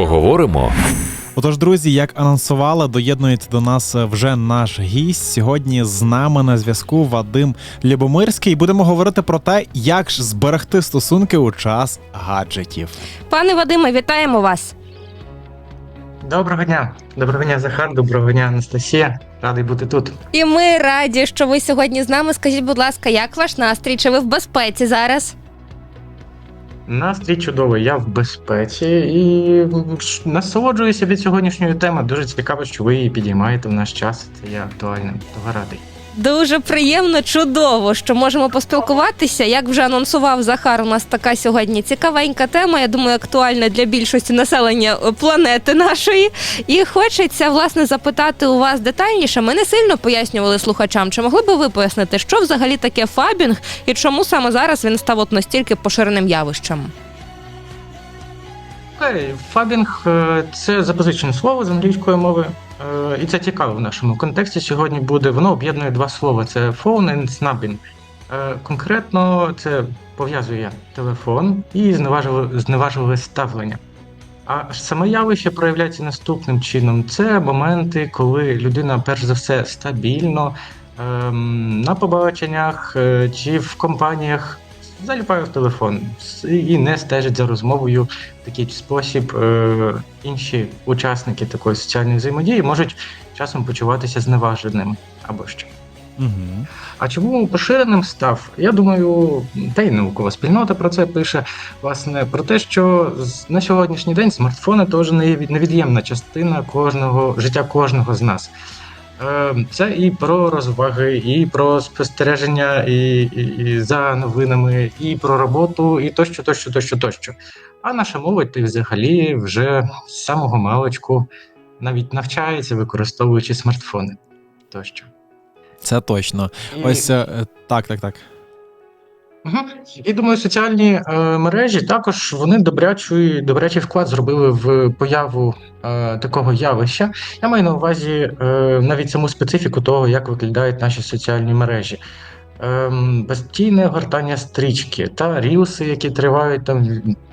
Поговоримо. Отож, друзі, як анонсувала, доєднується до нас вже наш гість. Сьогодні з нами на зв'язку Вадим Любомирський. Будемо говорити про те, як ж зберегти стосунки у час гаджетів. Пане Вадиме, вітаємо вас. Доброго дня, доброго дня, Захар, доброго дня, Анастасія. Радий бути тут. І ми раді, що ви сьогодні з нами. Скажіть, будь ласка, як ваш настрій? Чи ви в безпеці зараз? Настрій чудовий, я в безпеці і насолоджуюся від сьогоднішньої теми. Дуже цікаво, що ви її підіймаєте в наш час. Це я актуальним. Того радий. Дуже приємно, чудово, що можемо поспілкуватися. Як вже анонсував Захар, у нас така сьогодні цікавенька тема. Я думаю, актуальна для більшості населення планети нашої. І хочеться власне запитати у вас детальніше. Ми не сильно пояснювали слухачам. Чи могли би ви пояснити, що взагалі таке фабінг і чому саме зараз він став от настільки поширеним явищем? Фабінг е, це запозичене слово з англійської мови. Е, І це цікаво в нашому контексті сьогодні буде. Воно об'єднує два слова: це phone and snubbing. Е, Конкретно це пов'язує телефон і зневажливе, ставлення. А саме явище проявляється наступним чином: це моменти, коли людина, перш за все, стабільно ем, на побаченнях е, чи в компаніях заліпає в телефон і не стежить за розмовою в такий спосіб. Е, інші учасники такої соціальної взаємодії можуть часом почуватися зневаженими або що. Угу. А чому поширеним став? Я думаю, та й наукова спільнота про це пише. Власне, про те, що на сьогоднішній день смартфони теж не є від- невід'ємна частина кожного життя кожного з нас. Е, Це і про розваги, і про спостереження, і, і, і за новинами, і про роботу, і тощо, тощо, тощо, тощо. А наша молодь ти взагалі вже з самого маличку навіть навчається, використовуючи смартфони. Тощо. Це точно. І- Ось е, так, так, так. І думаю, соціальні е, мережі також вони добрячий, добрячий вклад зробили в появу е, такого явища. Я маю на увазі е, навіть саму специфіку того, як виглядають наші соціальні мережі. Ем, постійне гортання стрічки та рілси, які тривають там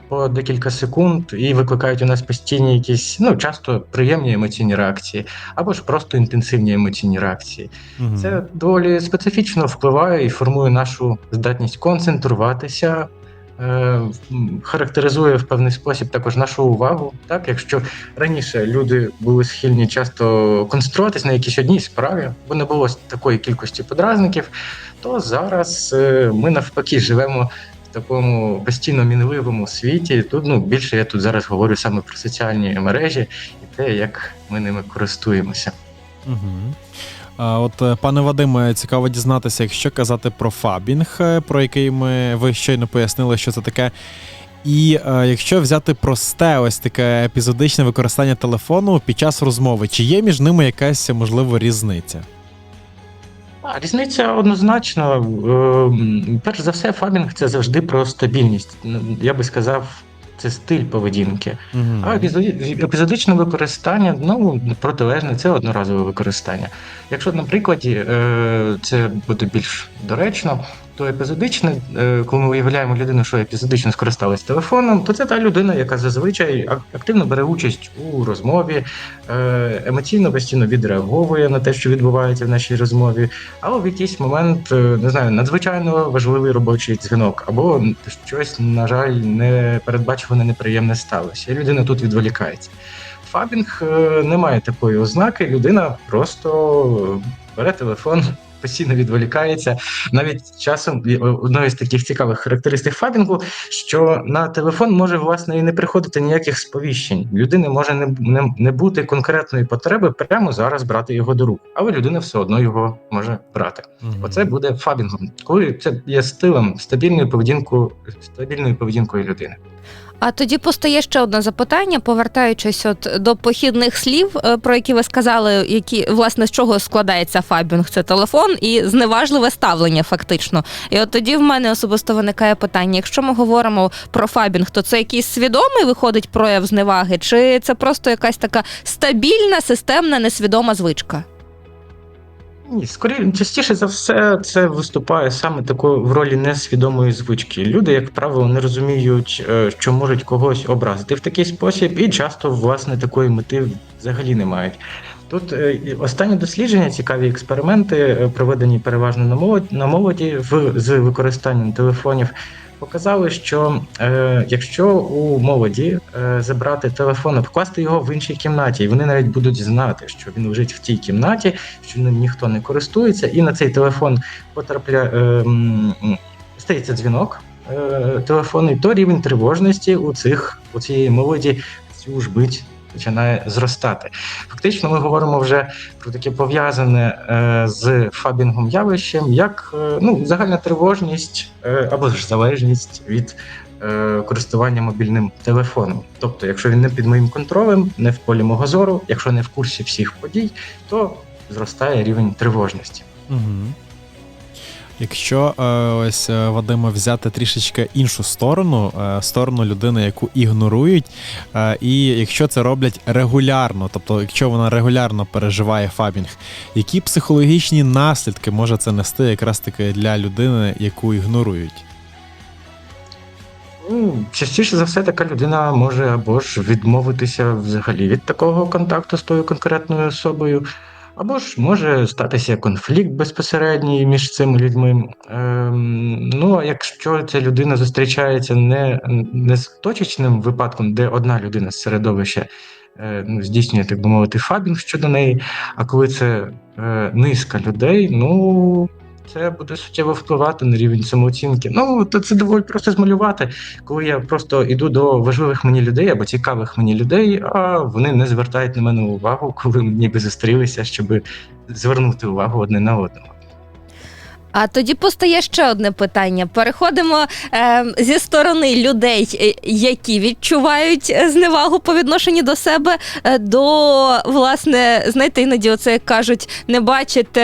по декілька секунд і викликають у нас постійні якісь, ну часто приємні емоційні реакції, або ж просто інтенсивні емоційні реакції. Мгм. Це доволі специфічно впливає і формує нашу здатність концентруватися, е, характеризує в певний спосіб також нашу увагу. Так, якщо раніше люди були схильні часто концентруватися на якійсь одній справі, бо не було такої кількості подразників, то зараз е, ми навпаки живемо. Такому постійно мінливому світі тут ну більше я тут зараз говорю саме про соціальні мережі і те, як ми ними користуємося. Угу. А от, е, пане Вадиме, цікаво дізнатися, якщо казати про фабінг, е, про який ми ви щойно пояснили, що це таке. І е, якщо взяти просте, ось таке епізодичне використання телефону під час розмови, чи є між ними якась можливо різниця? Різниця однозначно. Ем, Перш за все, фабінг це завжди про стабільність. Я би сказав, це стиль поведінки. Угу. А епізодичне використання, ну, протилежне, це одноразове використання. Якщо наприклад, е, це буде більш доречно, то епізодичне, е, коли ми уявляємо людину, що епізодично скористалась телефоном, то це та людина, яка зазвичай активно бере участь у розмові, е, емоційно постійно відреаговує на те, що відбувається в нашій розмові, або в якийсь момент, е, не знаю, надзвичайно важливий робочий дзвінок, або щось, на жаль, непередбачуване неприємне сталося. І людина тут відволікається. Фабінг не має такої ознаки, людина просто бере телефон. Постійно відволікається. Навіть часом одною з таких цікавих характеристик фабінгу, що на телефон може власне і не приходити ніяких сповіщень. Людини може не, не, не бути конкретної потреби прямо зараз брати його до рук, але людина все одно його може брати. Оце буде фабінгом, коли це є стилем стабільної поведінку, стабільною поведінкою людини. А тоді постає ще одне запитання, повертаючись от до похідних слів, е, про які ви сказали, які власне з чого складається фабінг, це телефон і зневажливе ставлення, фактично. І от тоді в мене особисто виникає питання: якщо ми говоримо про фабінг, то це якийсь свідомий виходить прояв зневаги, чи це просто якась така стабільна, системна, несвідома звичка? Ні, скоріше, частіше за все, це виступає саме такою в ролі несвідомої звички. Люди, як правило, не розуміють, е, що можуть когось образити в такий спосіб, і часто, власне, такої мети взагалі не мають. Тут е, останні дослідження, цікаві експерименти, е, проведені переважно на молоді, в, з використанням телефонів, показали, що е, якщо у молоді е, забрати телефон, обкласти його в іншій кімнаті, і вони навіть будуть знати, що він лежить в тій кімнаті, що ним ніхто не користується, і на цей телефон потрапляє е, стається дзвінок е, телефонний, то рівень тривожності у цих у цієї молоді цю ж бить починає зростати. Фактично, ми говоримо вже про таке пов'язане е, з фабінгом явищем, як е, ну, загальна тривожність е, або ж залежність від користування мобільним телефоном. Тобто, якщо він не під моїм контролем, не в полі мого зору, якщо не в курсі всіх подій, то зростає рівень тривожності. Угу. Якщо е, ось е, Вадиме взяти трішечки іншу сторону, е, сторону людини, яку ігнорують, і якщо це роблять регулярно, тобто якщо вона регулярно переживає фабінг, які психологічні наслідки може це нести якраз таки для людини, яку ігнорують? Ну, частіше за все, така людина може або ж відмовитися взагалі від такого контакту з тою конкретною особою, або ж може статися конфлікт безпосередній між цими людьми. Ем, ну, а якщо ця людина зустрічається не, не з точечним випадком, де одна людина з середовища е, ну, здійснює, так би мовити, фабінг щодо неї, а коли це е, низка людей, ну. Це буде суттєво впливати на рівень самооцінки. Ну, то це доволі просто змалювати, коли я просто йду до важливих мені людей або цікавих мені людей, а вони не звертають на мене увагу, коли ніби зустрілися, щоб звернути увагу одне на одного. А тоді постає ще одне питання. Переходимо е, зі сторони людей, е, які відчувають е, зневагу по відношенню до себе, е, до власне, знаєте, іноді оце як кажуть, не бачите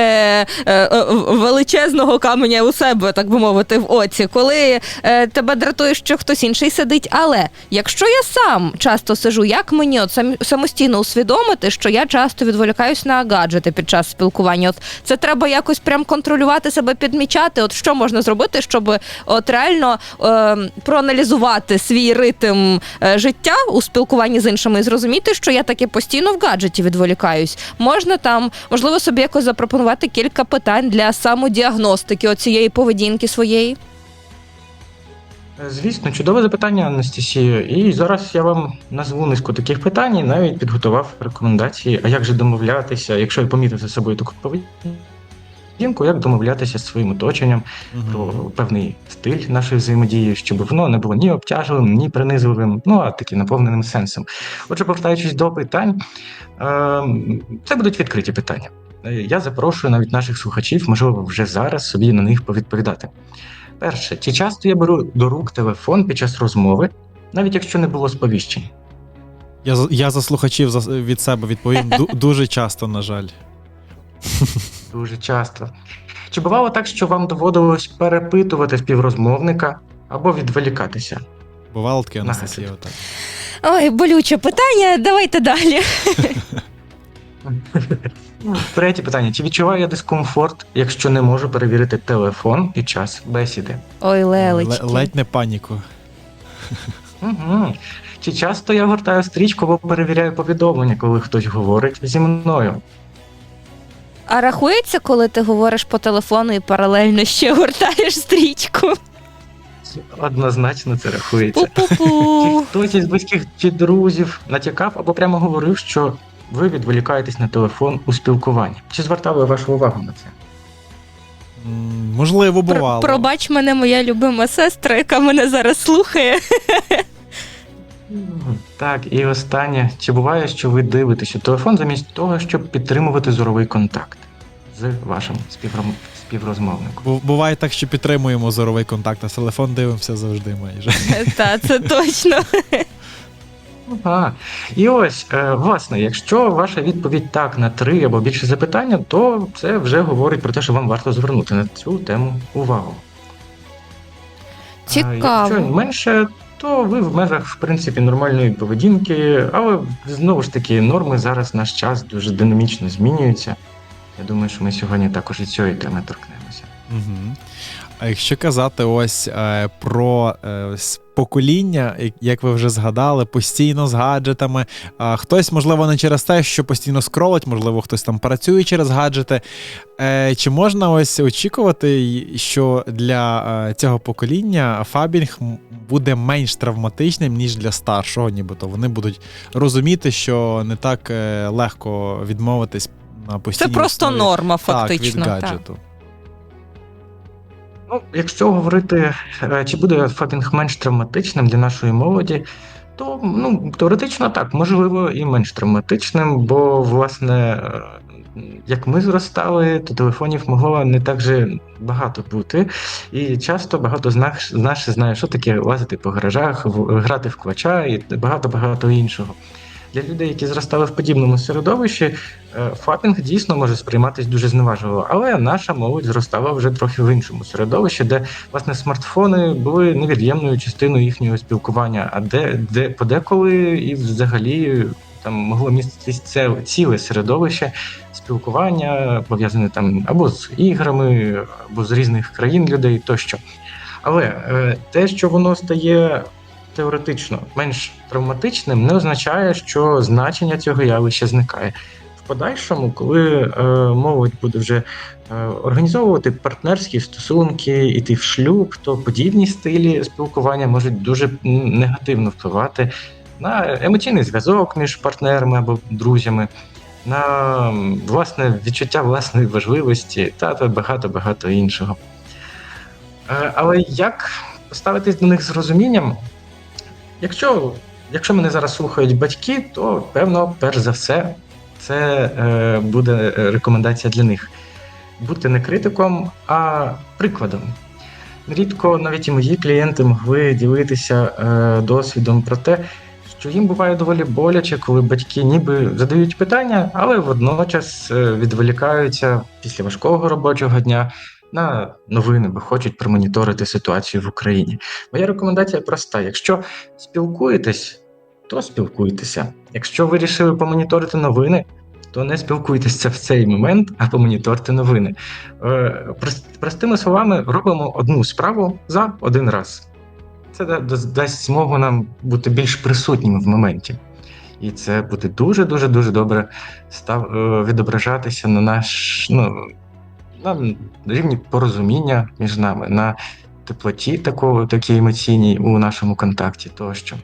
е, величезного каменя у себе, так би мовити, в оці, коли е, тебе дратує, що хтось інший сидить. Але якщо я сам часто сижу, як мені от сам, самостійно усвідомити, що я часто відволікаюсь на гаджети під час спілкування? От це треба якось прям контролювати себе, підмічати. От що можна зробити, щоб от реально е, проаналізувати свій ритм е, життя у спілкуванні з іншими і зрозуміти, що я таки постійно в гаджеті відволікаюсь. Можна там, можливо, собі якось запропонувати кілька питань для самодіагностики оцієї поведінки своєї. Е, Звісно, чудове запитання, Анастасія. І зараз я вам назву низку таких питань і навіть підготував рекомендації. А як же домовлятися, якщо я помітив за собою таку поведінку, як домовлятися з своїм оточенням, про певний стиль нашої взаємодії, щоб воно не було ні обтяжливим, ні принизливим, ну а таки наповненим сенсом. Отже, повертаючись до питань, ем, це будуть відкриті питання. Е, Я запрошую навіть наших слухачів, можливо, вже зараз собі на них повідповідати. Перше, чи часто я беру до рук телефон під час розмови, навіть якщо не було сповіщень? Я, я за слухачів за- від себе відповім дуже часто, на жаль. Дуже часто. Чи бувало так, що вам доводилось перепитувати співрозмовника або відволікатися? Бувало таке, Анастасія, отак. Ой, болюче питання. Давайте далі. Третє питання: чи відчуваю я дискомфорт, якщо не можу перевірити телефон під час бесіди? Ой, лелечки. Л- ледь не паніку. Угу. Чи часто я гортаю стрічку або перевіряю повідомлення, коли хтось говорить зі мною? А рахується, коли ти говориш по телефону і паралельно ще гортаєш стрічку? Однозначно це рахується. Чи Пу-пу-пу. хтось із близьких чи друзів натякав або прямо говорив, що ви відволікаєтесь на телефон у спілкуванні? Чи звертали вашу увагу на це? Можливо, бувало. Пробач мене, моя любима сестра, яка мене зараз слухає. Так, і останнє. Чи буває, що ви дивитесь у телефон замість того, щоб підтримувати зоровий контакт з вашим співром... співрозмовником? Бу- Буває так, що підтримуємо зоровий контакт, а телефон дивимося завжди майже. Та це точно. Ага. І ось, е, власне, якщо ваша відповідь так на три або більше запитання, то це вже говорить про те, що вам варто звернути на цю тему увагу. А Цікаво. Якщо менше, то ви в межах, в принципі, нормальної поведінки, але знову ж таки, норми зараз наш час дуже динамічно змінюються. Я думаю, що ми сьогодні також і цієї теми торкнемося. Угу. А якщо казати ось е, про е, покоління, як- ви вже згадали, постійно з гаджетами. А хтось, можливо, не через те, що постійно скролить, можливо, хтось там працює через гаджети. Е, чи можна ось очікувати, що для е, цього покоління фабінг буде менш травматичним, ніж для старшого, нібито вони будуть розуміти, що не так е, легко відмовитись на Це просто основі. норма, Так, фактично. від так. Ну, якщо говорити, е, чи буде фабінг менш травматичним для нашої молоді, то ну, теоретично так, можливо, і менш травматичним, бо, власне, е, як ми зростали, то телефонів могло не так же багато бути. І часто багато з нас, з нас знає, що таке лазити по гаражах, грати в квача і багато-багато іншого. Для людей, які зростали в подібному середовищі, е, фапінг дійсно може сприйматися дуже зневажливо, але наша молодь зростала вже трохи в іншому середовищі, де власне смартфони були невід'ємною частиною їхнього спілкування, а де, де подеколи і взагалі там могло міститись це ціле середовище спілкування, пов'язане там або з іграми, або з різних країн людей тощо. Але е, те, що воно стає теоретично менш травматичним, не означає, що значення цього явища зникає. В подальшому, коли е, молодь буде вже е, організовувати партнерські стосунки, іти в шлюб, то подібні стилі спілкування можуть дуже негативно впливати на емоційний зв'язок між партнерами або друзями, на власне відчуття власної важливості та, та багато багато іншого. Е, Але як поставитись до них з розумінням? Якщо, якщо мене зараз слухають батьки, то певно, перш за все, це е, буде рекомендація для них. Бути не критиком, а прикладом. Нерідко навіть і мої клієнти могли ділитися е, досвідом про те, що їм буває доволі боляче, коли батьки ніби задають питання, але водночас е, відволікаються після важкого робочого дня на новини, бо хочуть промоніторити ситуацію в Україні. Моя рекомендація проста: якщо спілкуєтесь, то спілкуйтеся. Якщо ви вирішили помоніторити новини, то не спілкуйтеся в цей момент, а помоніторте новини. Е, Простими словами, робимо одну справу за один раз. Це дасть- дасть змогу нам бути більш присутніми в моменті. І це буде дуже дуже дуже добре став, е, відображатися на наш ну, на рівні порозуміння між нами, на теплоті такого, такій емоційній у нашому контакті тощо.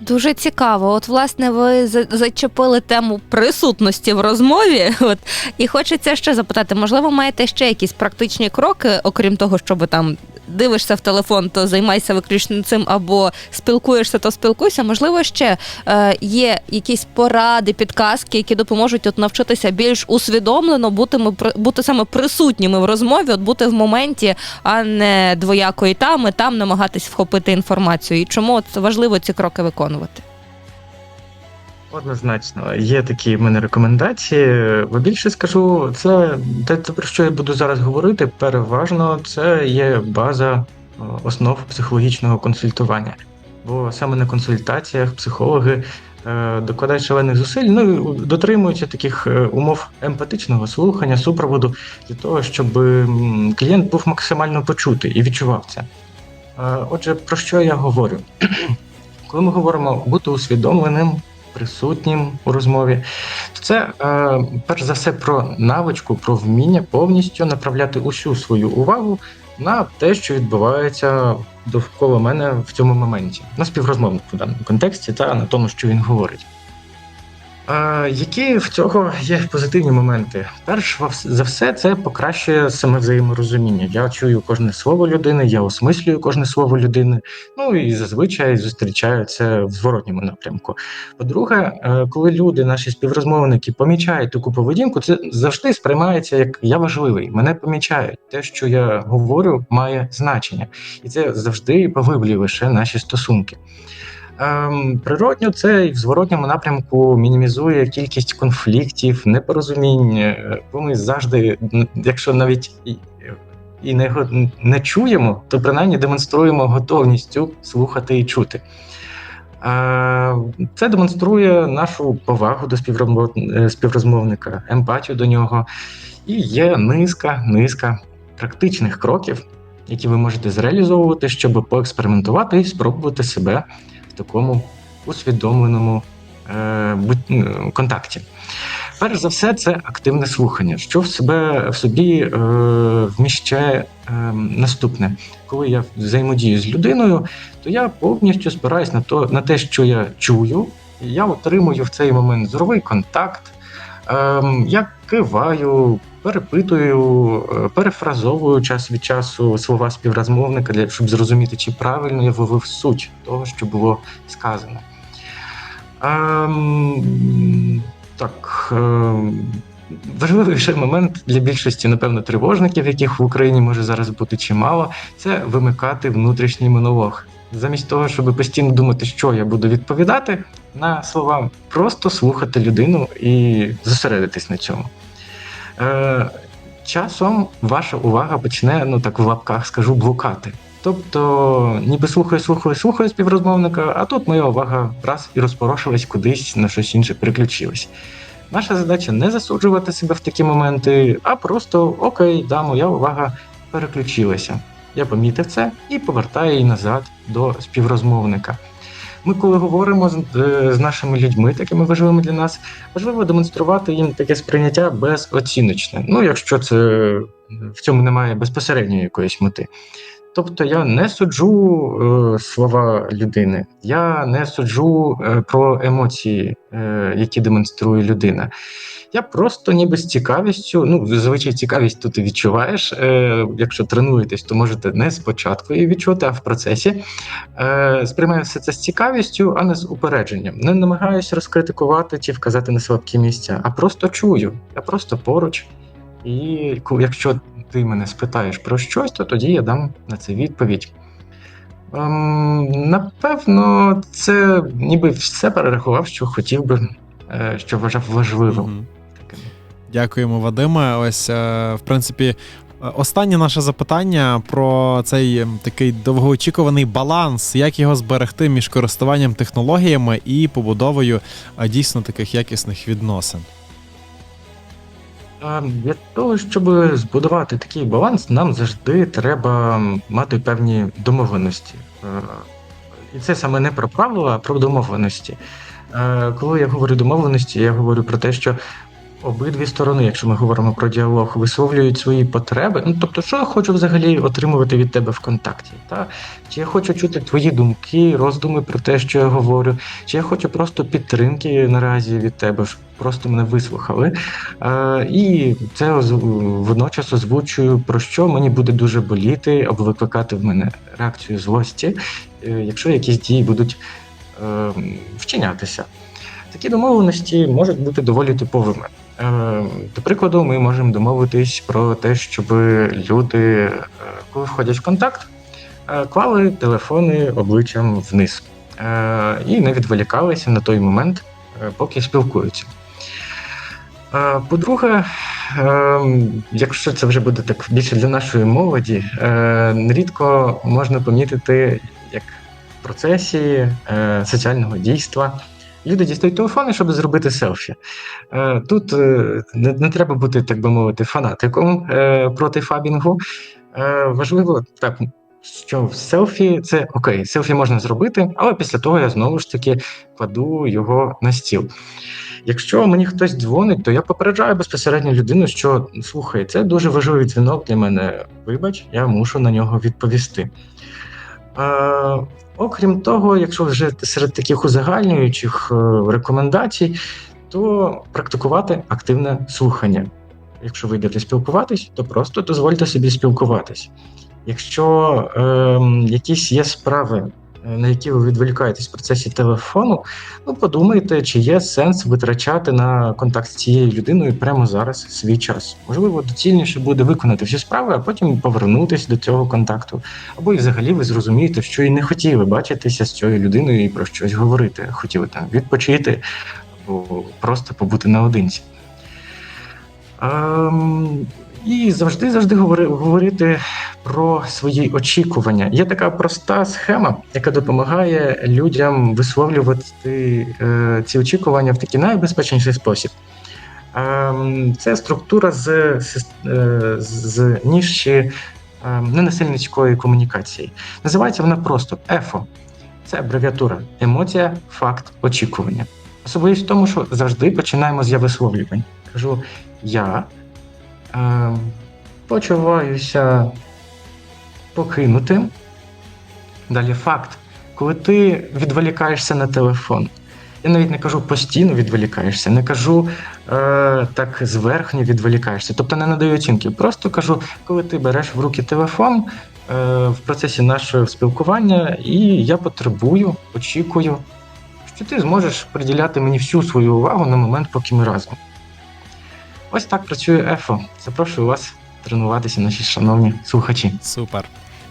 Дуже цікаво. От, власне, ви зачепили тему присутності в розмові. От і хочеться ще запитати, можливо, маєте ще якісь практичні кроки, окрім того, щоб там дивишся в телефон, то займайся виключно цим, або спілкуєшся, то спілкуйся. Можливо, ще е, є якісь поради, підказки, які допоможуть от навчитися більш усвідомлено бути, ми- бути саме присутніми в розмові, от бути в моменті, а не двояко і там, і там намагатись вхопити інформацію. І чому от важливо ці кроки виконувати? Однозначно, є такі в мене рекомендації. Більше скажу, це те, про що я буду зараз говорити, переважно це є база е, основ психологічного консультування. Бо саме на консультаціях психологи е, докладають шалених зусиль, ну дотримуються таких е, умов емпатичного слухання, супроводу для того, щоб клієнт був максимально почутий і відчував це. Отже, про що я говорю? Коли ми говоримо бути усвідомленим, присутнім у розмові, то це е, перш за все про навичку, про вміння повністю направляти усю свою увагу на те, що відбувається довкола мене в цьому моменті, на співрозмовнику в даному контексті та на тому, що він говорить. Які в цього є позитивні моменти? Перш за все, це покращує саме взаєморозуміння. Я чую кожне слово людини, я осмислюю кожне слово людини. Ну і зазвичай зустрічаю це в зворотньому напрямку. По-друге, е, коли люди, наші співрозмовники, помічають таку поведінку, це завжди сприймається як я важливий. Мене помічають. Те, що я говорю, має значення, і це завжди поглиблює лише наші стосунки. Ем, природньо це і в зворотньому напрямку мінімізує кількість конфліктів, непорозумінь. е, Бо ми завжди, якщо навіть і, не, не чуємо, то принаймні демонструємо готовністю слухати і чути. Е, Це демонструє нашу повагу до е, співрозмовника, емпатію до нього. І є низка, низка практичних кроків, які ви можете зреалізовувати, щоб поекспериментувати і спробувати себе в такому усвідомленому е, е, контакті. Перш за все, це активне слухання, що в себе в собі е, вміщає е, наступне. Коли я взаємодію з людиною, то я повністю спираюсь на то, на те, що я чую. і Я отримую в цей момент зоровий контакт. Ем, я киваю, перепитую, е, перефразовую час від часу слова співрозмовника, для щоб зрозуміти, чи правильно я вивів суть того, що було сказано. Ем, так. Ем, Важливий момент для більшості, напевно, тривожників, яких в Україні може зараз бути чимало, це вимикати внутрішній монолог. Замість того, щоб постійно думати, що я буду відповідати на слова, просто слухати людину і зосередитись на цьому. Е, часом ваша увага почне, ну так в лапках скажу, блукати. Тобто, ніби слухаю, слухаю, слухаю співрозмовника, а тут моя увага раз і розпорошилась кудись на щось інше переключилась. Наша задача не засуджувати себе в такі моменти, а просто окей, да, моя увага переключилася. Я помітив це і повертаю її назад до співрозмовника. Ми, коли говоримо з, е, з нашими людьми, такими важливими для нас, важливо демонструвати їм таке сприйняття безоціночне. Ну, якщо це в цьому немає безпосередньої якоїсь мети. Тобто я не суджу е, слова людини, я не суджу е, про емоції, е, які демонструє людина. Я просто ніби з цікавістю, ну, зазвичай цікавість тут і відчуваєш. Е, якщо тренуєтесь, то можете не спочатку її відчути, а в процесі. Е, сприймаю все це з цікавістю, а не з упередженням. Не намагаюся розкритикувати чи вказати на слабкі місця, а просто чую. Я просто поруч. І якщо ти мене спитаєш про щось, то тоді я дам на це відповідь. Ем, напевно, це ніби все перерахував, що хотів би, е, що вважав важливим. Дякуємо, Вадиме. Ось, е, в принципі, останнє наше запитання про цей такий довгоочікуваний баланс, як його зберегти між користуванням технологіями і побудовою е, дійсно таких якісних відносин. Для того, щоб збудувати такий баланс, нам завжди треба мати певні домовленості. Е, І це саме не про правила, а про домовленості. Коли я говорю домовленості, я говорю про те, що обидві сторони, якщо ми говоримо про діалог, висловлюють свої потреби. Ну тобто, що я хочу взагалі отримувати від тебе в контакті? Та? Чи я хочу чути твої думки, роздуми про те, що я говорю, чи я хочу просто підтримки наразі від тебе, щоб просто мене вислухали. Е, і це водночас озвучую, про що мені буде дуже боліти або викликати в мене реакцію злості, е, якщо якісь дії будуть е, вчинятися. Такі домовленості можуть бути доволі типовими. Е, До прикладу, ми можемо домовитись про те, щоб люди, е, коли входять в контакт, е, клали телефони обличчям вниз і не відволікалися на той момент, поки спілкуються. По-друге, якщо це вже буде так більше для нашої молоді, нерідко можна помітити, як в процесі соціального дійства люди дістають телефони, щоб зробити селфі. Е, Тут е, не, треба бути, так би мовити, фанатиком е, проти фабінгу. Важливо так. Що селфі це окей, селфі можна зробити, але після того я знову ж таки кладу його на стіл. Якщо мені хтось дзвонить, то я попереджаю безпосередньо людину, що слухай, це дуже важливий дзвінок для мене. Вибач, я мушу на нього відповісти. Е, окрім того, якщо вже серед таких узагальнюючих е, рекомендацій, то практикувати активне слухання. Якщо ви йдете спілкуватись, то просто дозвольте собі спілкуватись. Якщо е, якісь є справи, на які ви відволікаєтесь в процесі телефону, ну подумайте, чи є сенс витрачати на контакт з цією людиною прямо зараз свій час. Можливо, доцільніше буде виконати всі справи, а потім повернутися до цього контакту. Або і взагалі ви зрозумієте, що і не хотіли бачитися з цією людиною і про щось говорити. Хотіли там відпочити або просто побути наодинці. Ем, І завжди завжди говорити про свої очікування. Є така проста схема, яка допомагає людям висловлювати е, ці очікування в такий найбезпечніший спосіб. Ем, Це структура з, е, з ніші ем, ненасильницької комунікації. Називається вона просто ЕФО. Це абревіатура емоція, факт, очікування. Особливість в тому, що завжди починаємо з я висловлювань. Кажу, я е, почуваюся покинутим. Далі факт. Коли ти відволікаєшся на телефон, я навіть не кажу постійно відволікаєшся, не кажу е, так зверхньо відволікаєшся, тобто не надаю оцінки. Просто кажу, коли ти береш в руки телефон е, в процесі нашого спілкування, і я потребую, очікую, що ти зможеш приділяти мені всю свою увагу на момент, поки ми разом. Ось так працює ЕФО. Запрошую вас тренуватися, наші шановні слухачі. Супер.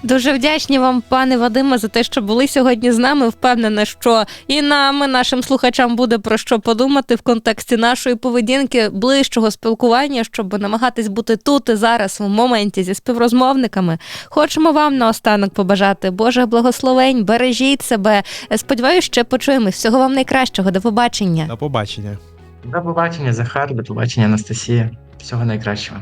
Дуже вдячні вам, пане Вадиме, за те, що були сьогодні з нами. Впевнена, що і нам, і нашим слухачам буде про що подумати в контексті нашої поведінки, ближчого спілкування, щоб намагатись бути тут і зараз в моменті зі співрозмовниками. Хочемо вам наостанок побажати Божих благословень, бережіть себе. Сподіваюсь, ще почуємось. Всього вам найкращого. До побачення. До побачення. До побачення, Захар, до побачення, Анастасія. Всього найкращого.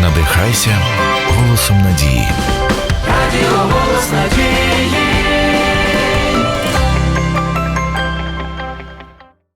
Надихайся голосом надії. Радіо голос надії.